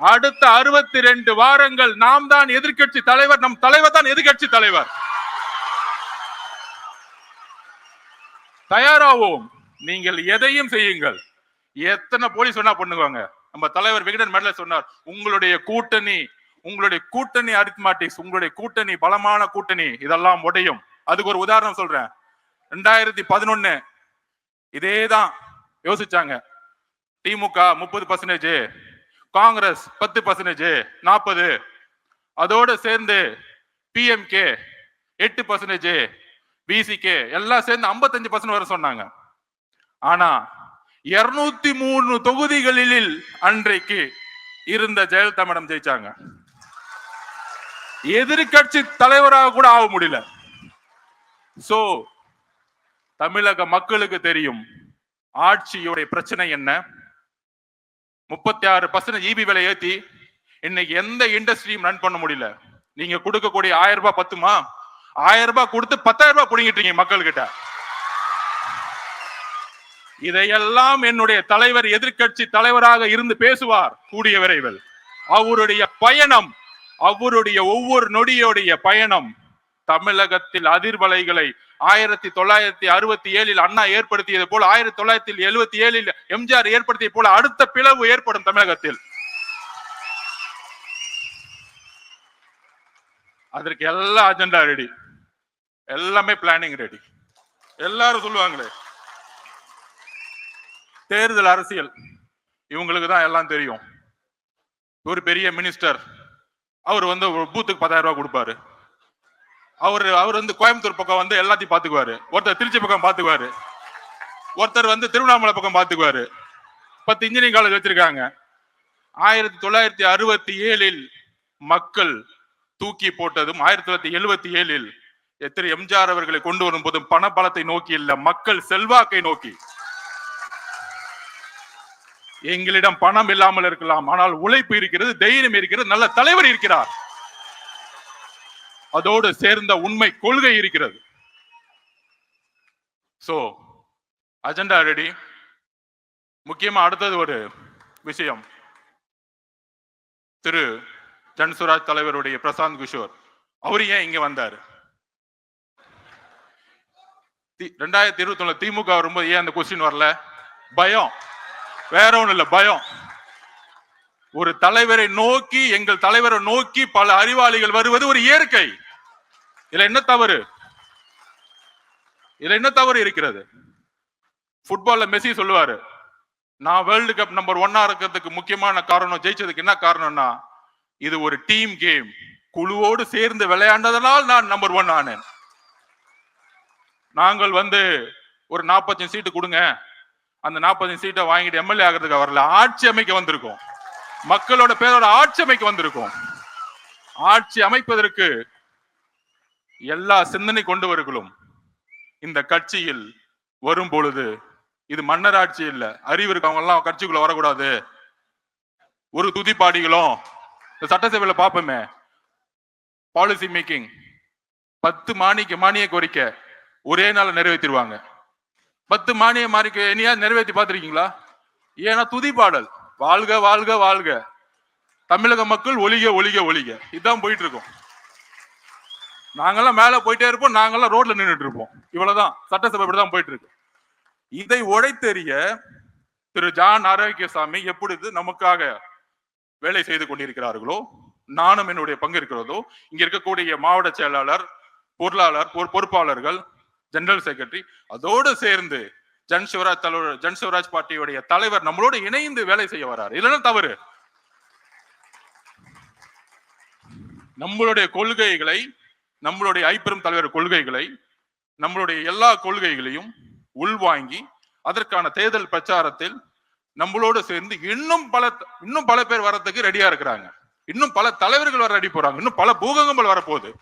அடுத்த அறுபத்தி ரெண்டு வாரங்கள் நாம் தான் எதிர்க்கட்சி தலைவர் நம் தலைவர் தான் எதிர்க்கட்சி தலைவர். தயாராவோம். நீங்கள் எதையும் செய்யுங்கள். எத்தனை போலீஸ் சொன்னா பண்ணுவாங்க. நம்ம தலைவர் விகடன் மேடல சொன்னார் உங்களுடைய கூட்டணி உங்களுடைய கூட்டணி அரித்மாட்டிக்ஸ் உங்களுடைய கூட்டணி பலமான கூட்டணி இதெல்லாம் உடையும். அதுக்கு ஒரு உதாரணம் சொல்றேன். ரெண்டாயிரத்தி பதினொன்னு இதேதான் யோசிச்சாங்க. திமுக முப்பது பர்சன்டேஜ் காங்கிரஸ் பத்து பர்சன்டேஜ் நாற்பது அதோடு சேர்ந்து பிஎம்கே எட்டு பர்சன்டேஜ் பிசிகே எல்லாம் சேர்ந்து 55% பர்சன்ட் வர சொன்னாங்க. ஆனா இருநூத்தி மூணு தொகுதிகளில் அன்றைக்கு இருந்த ஜெயலலிதா மேடம் ஜெயிச்சாங்க. எதிர்க்கட்சி தலைவராக கூட ஆக முடியல. சோ தமிழக மக்களுக்கு தெரியும் ஆட்சியுடைய பிரச்சனை என்ன? முப்பத்தி ஆறு பர்சன்ட் இபி விலை ஏத்தி இன்னைக்கு எந்த இண்டஸ்ட்ரியும் ரன் பண்ண முடியல. நீங்க கொடுக்கக்கூடிய ஆயிரம் ரூபாய் பத்துமா? ஆயிரம் ரூபாய் கொடுத்து பத்தாயிரம் ரூபாய் புடிங்கிட்டீங்க மக்கள் கிட்ட இதையெல்லாம் என்னுடைய தலைவர் எதிர்க்கட்சி தலைவராக இருந்து பேசுவார் கூடிய விரைவில். அவருடைய பயணம் அவருடைய ஒவ்வொரு நொடியுடைய பயணம் தமிழகத்தில் அதிர்வலைகளை ஆயிரத்தி தொள்ளாயிரத்தி அறுபத்தி ஏழில் அண்ணா ஏற்படுத்தியது போல ஆயிரத்தி தொள்ளாயிரத்தி எழுபத்தி ஏழில் எம்ஜிஆர் ஏற்படுத்திய போல அடுத்த பிளவு ஏற்படும் தமிழகத்தில். அதற்கு எல்லா அஜெண்டா ரெடி எல்லாமே பிளானிங் ரெடி எல்லாரும் சொல்லுவாங்களே தேர்தல் அரசியல் இவங்களுக்கு தான் எல்லாம் தெரியும். ஒரு பெரிய மினிஸ்டர் அவர் வந்து பூத்துக்கு பத்தாயிரம் ரூபாய் கொடுப்பாரு. அவர் அவர் வந்து கோயம்புத்தூர் பக்கம் வந்து எல்லாத்தையும் பார்த்துக்குவாரு. ஒருத்தர் திருச்சி பக்கம் பார்த்துக்குவாரு. ஒருத்தர் வந்து திருவண்ணாமலை பக்கம் பார்த்துக்குவாரு. பத்து இன்ஜினியரிங் காலேஜ் வச்சிருக்காங்க. ஆயிரத்தி தொள்ளாயிரத்தி அறுபத்தி ஏழில் மக்கள் தூக்கி போட்டதும் ஆயிரத்தி தொள்ளாயிரத்தி எழுபத்தி ஏழில் எத்தனை எம்ஜிஆர் அவர்களை கொண்டு வரும் போதும் பண பலத்தை நோக்கி இல்ல மக்கள் செல்வாக்கை நோக்கி. எங்களிடம் பணம் இல்லாமல் இருக்கலாம் ஆனால் உழைப்பு இருக்கிறது தைரியம் இருக்கிறது நல்ல தலைவர் இருக்கிறார். அதோடு சேர்ந்த உண்மை கொள்கை இருக்கிறது. சோ அஜெண்டா ரெடி முக்கியமா அடுத்தது ஒரு விஷயம். திரு ஜன்சுராஜ் தலைவருடைய பிரசாந்த் கிஷோர். அவர் ஏன் இங்க வந்தாரு? தி- ரெண்டாயிரத்தி இருபத்தி ஒண்ணு திமுக வரும்போது ஏன் அந்த கொஸ்டின் வரல? பயம். வேற ஒண்ணும் இல்ல பயம். ஒரு தலைவரை நோக்கி எங்கள் தலைவரை நோக்கி பல அறிவாளிகள் வருவது ஒரு இயற்கை. இதுல என்ன தவறு? இதுல என்ன தவறு இருக்கிறது? ஃபுட்பால்ல மெஸ்ஸி சொல்லுவாரு நான் வேர்ல்டு கப் நம்பர் ஒன்னா இருக்கிறதுக்கு முக்கியமான காரணம் ஜெயிச்சதுக்கு என்ன காரணம்னா இது ஒரு டீம் கேம் குழுவோடு சேர்ந்து விளையாண்டதனால் நான் நம்பர் ஒன் ஆனேன். நாங்கள் வந்து ஒரு 45 சீட்டு கொடுங்க. அந்த 45 சீட்டை வாங்கிட்டு எம்எல்ஏ ஆகிறதுக்கு வரல ஆட்சி அமைக்க வந்திருக்கோம். மக்களோட பேரோட ஆட்சி அமைக்க வந்திருக்கோம். ஆட்சி அமைப்பதற்கு எல்லா சிந்தனை கொண்டவர்களும் இந்த கட்சியில் வரும் பொழுது இது மன்னர் ஆட்சி இல்ல அறிவு இருக்கவங்க எல்லாம் கட்சிக்குள்ள வரக்கூடாது. ஒரு துதிப்பாடிகளும் இந்த சட்டசபையில பாப்போமே பாலிசி மேக்கிங் பத்து மானிக்கு மானிய கோரிக்கை ஒரே நாள் நிறைவேற்றிடுவாங்க பத்து மானிய மாறிக்க இனியா நிறைவேற்றி பார்த்துருக்கீங்களா? ஏன்னா துதிப்பாடல். வாழ்க வாழ்க வாழ்க. தமிழக மக்கள் ஒளிக ஒளிக ஒளிக. இதுதான் போயிட்டு இருக்கோம் நாங்கெல்லாம் மேல போயிட்டே இருப்போம் நாங்கெல்லாம் ரோட்ல நின்றுட்டு இருப்போம். இவ்வளவுதான். சட்டசபை இப்படிதான் போயிட்டு இருக்கு இதை உடைத்தெறிய திரு ஜான் ஆரோக்கியசாமி எப்பொழுது நமக்காக வேலை செய்து கொண்டிருக்கிறார்களோ நானும் என்னுடைய பங்கு இருக்கிறதோ இங்க இருக்கக்கூடிய மாவட்ட செயலாளர் பொருளாளர் பொறுப்பாளர்கள் ஜெனரல் செக்ரட்டரி அதோடு சேர்ந்து ஜன் சிவராஜ் தலைவர் ஜன் சிவராஜ் பார்ட்டியுடைய தலைவர் நம்மளோடு இணைந்து வேலை செய்ய வராரு. இல்லைன்னா தவறு. நம்மளுடைய கொள்கைகளை நம்மளுடைய ஐப்பெரும் தலைவர் கொள்கைகளை நம்மளுடைய எல்லா கொள்கைகளையும் உள்வாங்கி அதற்கான தேர்தல் பிரச்சாரத்தில் நம்மளோடு சேர்ந்து இன்னும் பல இன்னும் பல பேர் வரதுக்கு ரெடியா இருக்கிறாங்க. இன்னும் பல தலைவர்கள் வர ரெடி போறாங்க. இன்னும் பல பூகங்கள் வரப்போகுது.